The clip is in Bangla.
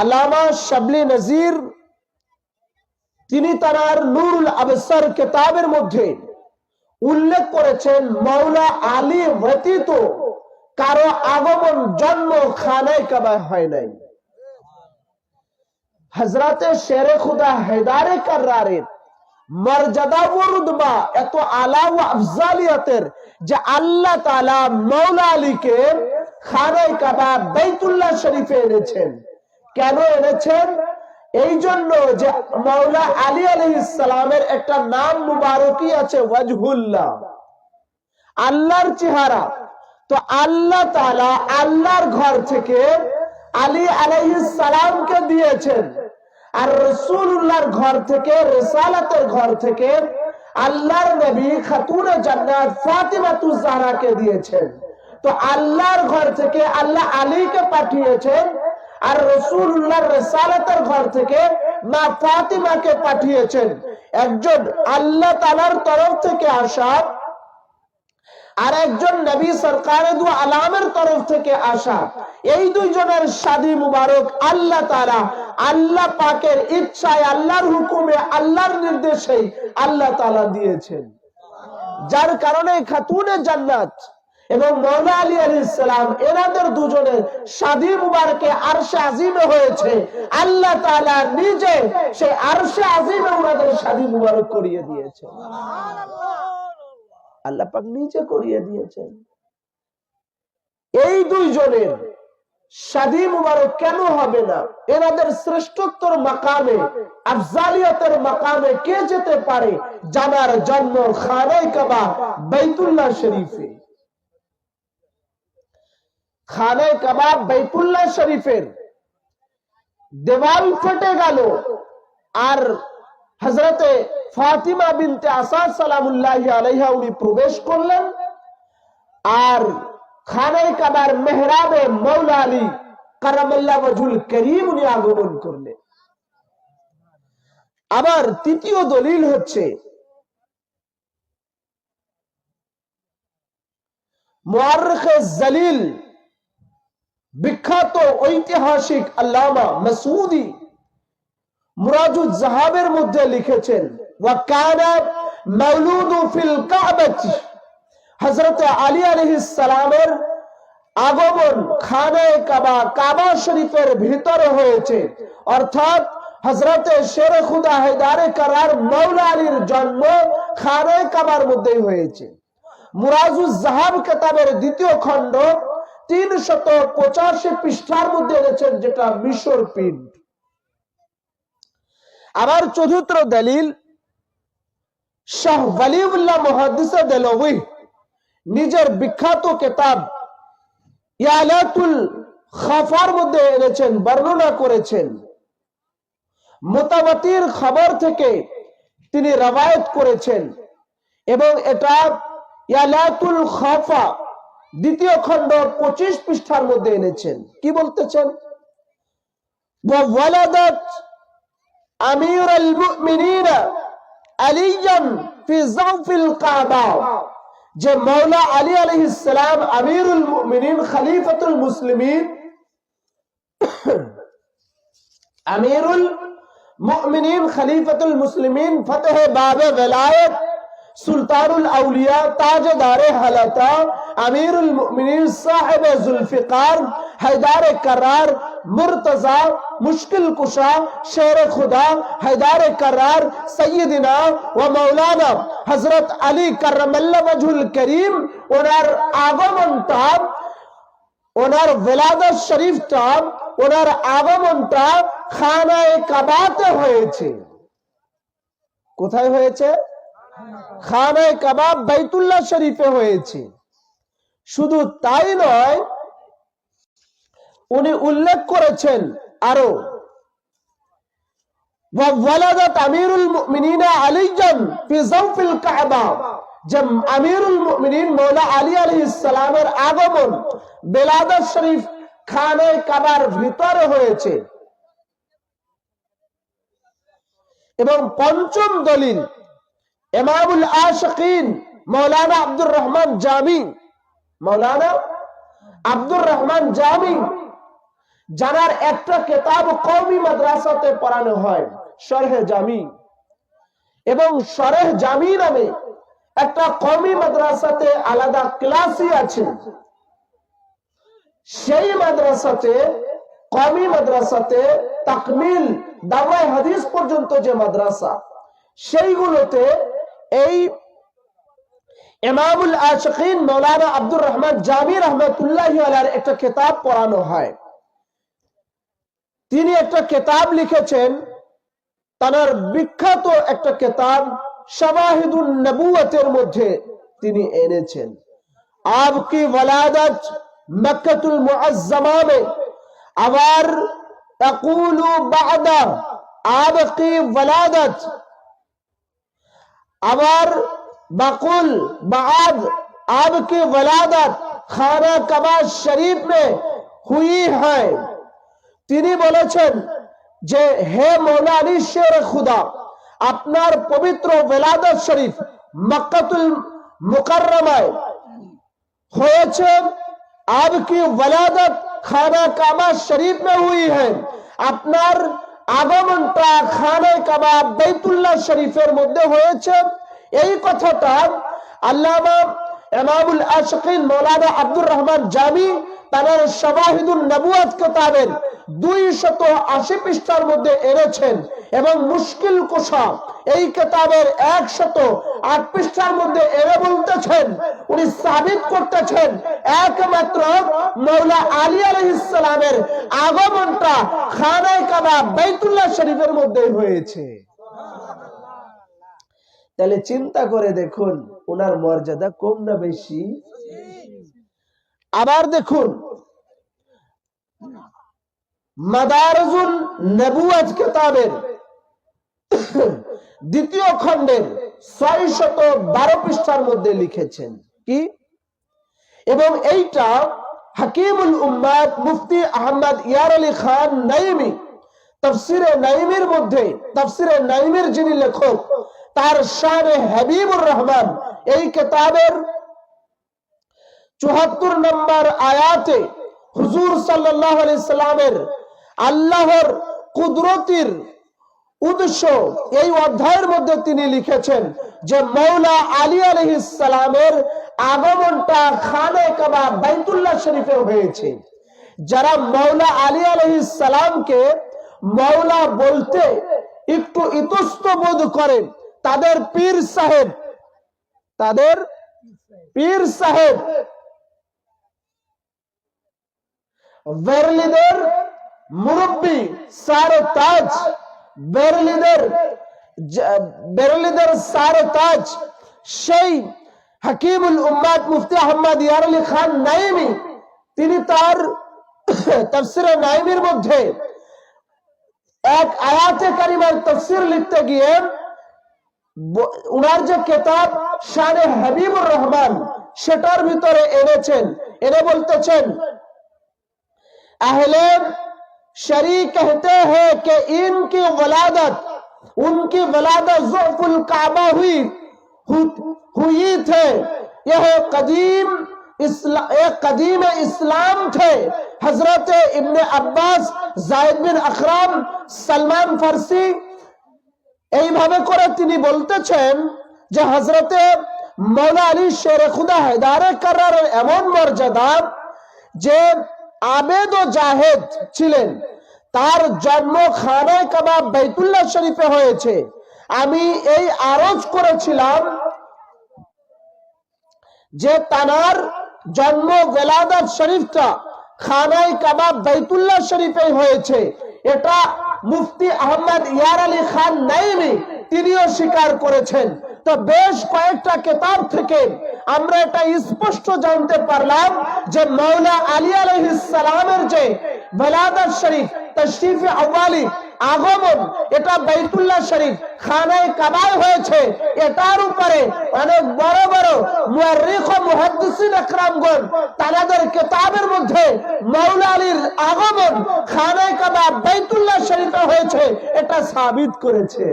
আল্লামা শাবলি নজির, তিনি তার নুরুল আবসার কেতাবের মধ্যে উল্লেখ করেছেন মৌলা আলী ব্যতীত কারও আগমন জন্ম খানায় কাবায় হয় নাই। হজরতে শেরে খুদা হেদারে কার্রারের মর্যাদা ও এত আলা ও আফজালিয়াতের যে আল্লাহ তাআলা মৌলা আলীকে খানায় কাবা বাইতুল্লাহ শরীফে এনেছেন। কেন এনেছেন? এই জন্য যে মৌলা আলী আলাইহিস সালামের একটা নাম মুবারকই আছে, ওয়াজহুল্লাহ। আল্লাহর চেহারা। তো আল্লাহ তাআলা আল্লাহর ঘর থেকে আলী আলাইহিস সালামকে দিয়েছেন। আর রসুল্লাহর ঘর থেকে, রেসালাতের ঘর থেকে আল্লাহর নবী খাতুন জান্নাত ফাতিমাতু জাহরাকে দিয়েছেন। তো আল্লাহর ঘর থেকে আল্লাহ আলীকে পাঠিয়েছেন। আর রসুল্লাহর রেসালাতের ঘর থেকে মা ফাতিমাকে পাঠিয়েছেন। একজন আল্লাহ তালার তরফ থেকে আসা আর একজন নবী সরকারে আলামের তরফ থেকে আসা এই দুইজনের শাদী মুবারক আল্লাহ তারা আল্লাহ পাকের ইচ্ছায়, আল্লাহর হুকুমে, আল্লাহর নির্দেশে আল্লাহ তালা দিয়েছেন। যার কারণে খাতুনে জান্নাত এবং মৌলা আলী আলী ইসলাম এনাদের দুজনের শাদী মুবারকে আরশে আজিমে হয়েছে। আল্লাহ তাআলা নিজে সেই আরশে আজিমে ওনাদের শাদী মুবারক করিয়ে দিয়েছে। আল্লাহ পাক নিজে করিয়ে দিয়েছেন। এই দুইজনের মুবারক কেন হবে না? এনাদের শ্রেষ্ঠত্বর মাকামে আফজালিয়তের মাকামে কে যেতে পারে? জানার জন্ম খানাই কাবা বাইতুল্লাহ শরীফে। খানে কাবাব বাইতুল্লাহ শরীফের। দেওয়াল ফেটে গেল। আর হজরতে ফাতিমা বিনতে আসাদ সালামুল্লাহ আলাইহা উনি প্রবেশ করলেন। আর খানে কাবার মেহরাবে মৌলা আলী কারামাল্লাহ ওয়াজুল করিম উনি আগমন করলেন। আবার তৃতীয় দলিল হচ্ছে, মুআররিখে জালিল বিখ্যাত ঐতিহাসিক আল্লামা মাসুদি মুরাজুজ জাহাবের মধ্যে লিখেছেন আলী আগমন কাবা কাবা শরীফের ভিতরে হয়েছে। অর্থাৎ হযরতে শের খুদা হেদারে করার মৌলা আলীর জন্ম খানে কাবার মধ্যেই হয়েছে। মুরাজুজ জাহাব কেতাবের দ্বিতীয় খণ্ড তিন শত পঁচাশি পৃষ্ঠার মধ্যে এনেছেন যেটা মিশর পিণ্ড। আবার চতুর্থ দলিল, শাহ ওয়ালিউল্লাহ দেলওয়ি নিজের বিখ্যাত কিতাব ইয়ালাতুল খাফার মধ্যে এনেছেন, বর্ণনা করেছেন। মোতাবাতির খবর থেকে তিনি রবায়ত করেছেন এবং এটা ইয়ালাতুল খাফা দ্বিতীয় খণ্ড পঁচিশ পৃষ্ঠার মধ্যে এনেছেন। কি বলতেছেন? যে মৌলা আলী আলাইহিস সালাম আমিরুল মুমিনিন খলিফাতুল মুসলিমিন, আমিরুল মুমিনিন খলিফাতুল মুসলিমিন ফতহ বাবে ওয়ালায়াত সুলতানুল আউলিয়া তাজদারে হালাতা, আমিরুল মুমিনিন সাহেব জুলফিকার, হায়দারে করার, মুরতজা, মুশকিল কুশা, শের খুদা, হায়দার করার, সৈয়দিনা ও মৌলানা হজরত আলী করমল্লা মজুল করিম, ওনার আগমনটা, ওনার ভেলাদত শরীফটা, ওনার আগমনটা খানায় কাবাতে হয়েছে। কোথায় হয়েছে? খানায় কাবাব বাইতুল্লাহ শরীফে হয়েছে। শুধু তাই নয়, উনি উল্লেখ করেছেন আরও আগমন বেলাদত শরীফ খানে কাবার ভিতরে হয়েছে। এবং পঞ্চম দলিল ইমামুল আশিকিন মৌলানা আব্দুর রহমান জামি। মৌলানা আব্দুর রহমান জামি, জানার একটা কেতাব কৌমি মাদ্রাসাতে পড়ানো হয়, শরহে জামি। এবং শরহ জামি নামে একটা কমি মাদ্রাসাতে আলাদা ক্লাসই আছে। সেই মাদ্রাসাতে কমি মাদ্রাসাতে তাকমিল দাওয়াই হাদিস পর্যন্ত যে মাদ্রাসা, সেইগুলোতে এই ইমামুল আশকিন মৌলানা আব্দুর রহমান জামি রহমতুল্লাহ একটা কেতাব পড়ানো হয়। তিনি একটা কেতাব লিখেছেন তার বিখ্যাত একটা কেতাব মধ্যে তিনি এনেছেন। আপকি ওয়ালাদত আবার তাকুলু বাদা আবার বাকুল বাদ आपकी वलादत खाना कबा शरीफ में हुई है তিনি বলেছেন যে হে মৌলা আলী শের খুদা আপনার পবিত্র বেলাদত শরীফ মক্কাতুল মুকাররমায় হয়েছে आपकी वलादत खाना काबा शरीफ में हुई है আপনার আগমনটা খানে কাবা বেতুল্লাহ শরীফের মধ্যে হয়েছে। এই কথাটা আল্লামা এমাবুল আশকিন মৌলানা আব্দুর রহমান জামি তার নবুয়াদ নবুয়াত তাদের দুই শত আশি পৃষ্ঠার মধ্যে এনেছেন। এবং মুশকিল কোষা এই কিতাবের একশত আট পৃষ্ঠার মধ্যে এনে বলতেছেন, উনি সাবিত করতেছেন, একমাত্র মৌলা আলী আলহিসের আগমনটা খানায় কাবা বাইতুল্লাহ শরীফের মধ্যে হয়েছে। তাহলে চিন্তা করে দেখুন ওনার মর্যাদা কম না বেশি? আবার দেখুন মাদারজুল নবুয়াত কিতাবের দ্বিতীয় খণ্ডের ছয় শত বারো পৃষ্ঠার মধ্যে লিখেছেন। কি? এবং এইটা হাকিমুল উম্মাদ মুফতি আহমদ ইয়ার আলী খান নাইমি, তফসিরে মধ্যে, তফসিরে যিনি লেখক, তার শানে হাবিবুর রহমান এই কেতাবের চুহাত্তর নম্বর আয়াতে হুজুর সাল্লাহ আল্লাহর কুদরতির উদ্দেশ্য এই অধ্যায়ের মধ্যে তিনি লিখেছেন যে মৌলা আলী আলহ ইসালামের আগমনটা খানে কাবা বাইতুল্লাহ শরীফে হয়েছে। যারা মৌলা আলী আলহ ইসালামকে মৌলা বলতে একটু ইতস্ত বোধ করেন, তাদের পীর সাহেব, তাদের পীর সাহেব মুরব্বী সারে তাজ বেরলিদের বেরলিদের সার তাজ, সেই হাকিমুল উম্মাদ মুফতি আহমদ ইয়ার আলী খান নাইমি, তিনি তার তফসিরে নাইমির মধ্যে এক আয়াতে কারিমার তফসির লিখতে গিয়ে উনার যে কেতাব শানে হাবিবুর রহমান, সেটার ভিতরে এনেছেন। এনে বলতেছেন, আহলে शरी कहते हैं कि इनकी वलादत उनकी वलादत जुफुल काबा हुई हुई थे यह कदीम इस्ला, एक कदीम इस्लाम थे हजरत इब्न अब्बास जायद बिन अखराम সলমান ফার্সি এইভাবে করে তিনি বলতেছেন যে হজরতে মৌলা আলী শের খুদা হেদারে করার এমন মর্যাদা যে আবেদ ও জাহেদ ছিলেন। তার জন্ম খানায় কাবাব বেতুল্লা শরীফে হয়েছে। আমি এই আরজ করেছিলাম যে তানার জন্ম গোলাদ শরীফটা খানায় কাবাব বাইতুল্লাহ শরীফে হয়েছে। এটা মুফতি আহমদ ইয়ার আলী খান নাইমি তিনিও স্বীকার করেছেন। তো বেশ কয়েকটা কেতাব থেকে আমরা এটা স্পষ্ট জানতে পারলাম যে মৌলা আলী আলহিসের যে বেলাদাত শরীফ, তশরিফ আওয়ালি আগমন, এটা বাইতুল্লাহ শরীফ, খানায় কাবায় হয়েছে। এটার উপরে অনেক বড় বড় মুহাদ্দিসিন আকরামগণ তাদের কিতাবের মধ্যে মাওলা আলীর আগমন, খানায় কাবা, বাইতুল্লাহ শরীফে হয়েছে, এটা সাবিত করেছে।